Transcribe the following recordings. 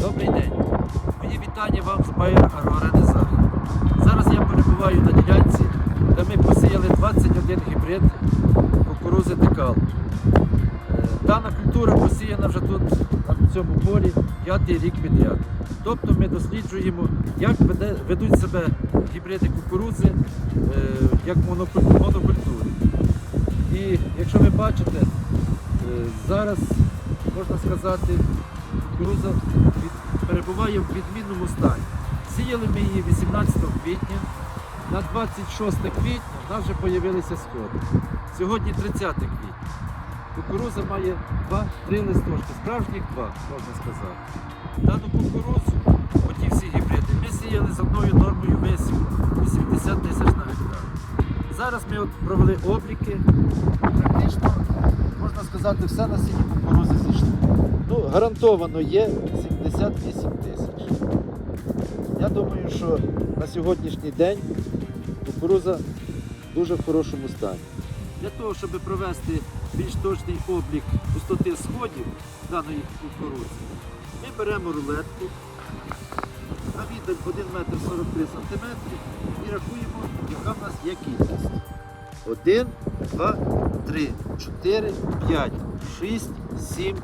Добрий день! Мої вітання вам з Байер Агрорени Захід. Зараз я перебуваю на ділянці, де ми посіяли 21 гібрид кукурузи декал. Е, дана культура посіяна вже тут, на цьому полі, п'ятий рік підряд. Тобто ми досліджуємо, як ведуть себе гібриди кукурудзи е, як монокультури. І якщо ви бачите, е, зараз можна сказати, від- перебуває в відмінному стані. Сіяли ми її 18 квітня. На 26 квітня в нас вже з'явилися сходи. Сьогодні 30 квітня. Кукуруза має 2-3 листочки, справжніх два, можна сказати. Дану кукурузу, оті всі гібриди, ми сіяли з одною нормою висіву 80 тисяч на гектар. Зараз ми от провели обліки. Практично, можна сказати, все насіння кукурузи зійшло. Ну, гарантовано є 78 тисяч. Я думаю, що на сьогоднішній день кукуруза в дуже хорошому стані. Для того, щоб провести більш точний облік густоти сходів даної кукурузи, ми беремо рулетку на віддаль 1 метр 43 см і рахуємо, яка в нас є кількість. 1, 2, 3, 4, 5, 6, 7,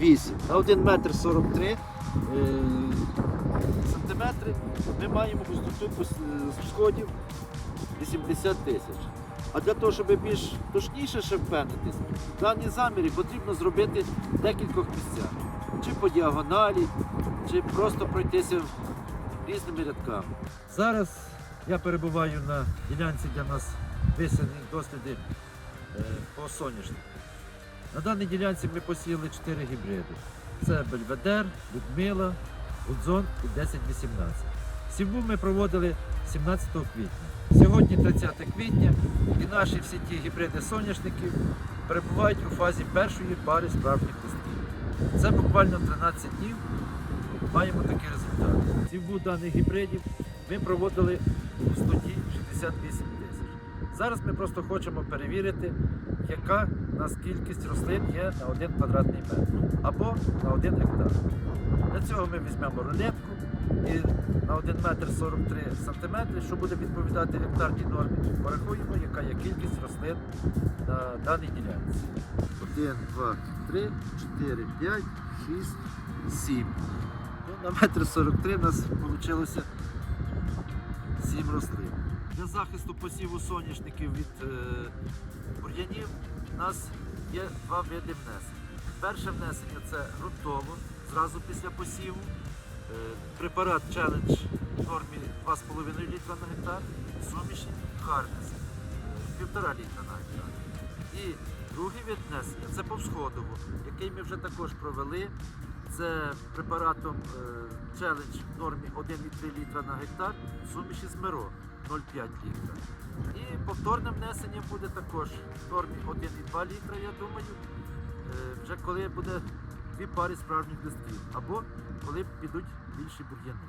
8. На 1 метр 43 е, сантиметри ми маємо густоту сходів 80 тисяч. А для того, щоб більш точніше ще впевнитись, дані заміри потрібно зробити в декількох місцях. Чи по діагоналі, чи просто пройтися різними рядками. Зараз я перебуваю на ділянці, де в нас висані досліди е, по соняшнику. На даній ділянці ми посіяли 4 гібриди. Це Бельведер, Людмила, Гудзон і 1018. Сіву ми проводили 17 квітня. Сьогодні 30 квітня і наші всі ті гібриди соняшників перебувають у фазі першої пари справжніх листків. Це буквально 13 днів маємо такі результати. Сіву даних гібридів ми проводили у студії 68 тисяч. Зараз ми просто хочемо перевірити, яка у нас кількість рослин є на 1 квадратний метр або на 1 гектар. Для цього ми візьмемо рулетку і на 1 метр 43 сантиметри, що буде відповідати гектарній нормі, порахуємо, яка є кількість рослин на даній ділянці. 1, 2, 3, 4, 5, 6, 7. Ну, на метр 43 у нас вийшло 7 рослин. Для захисту посіву соняшників від е, бур'янів у нас є два види внесень. Перше внесення це ґрунтово, зразу після посіву. Е, Препарат Challenge в нормі 2,5 літра на гектар, суміші Харнес 1,5 літра на гектар. І другий вид внесення це повсходово, який ми вже також провели. Це препаратом е, Challenge в нормі 1,3 літра на гектар, суміші з Миро 0,5 літра. І повторне внесення буде також в нормі 1,2 літра, я думаю, е, вже коли буде дві пари справжніх листків, або коли підуть більші бур'яни.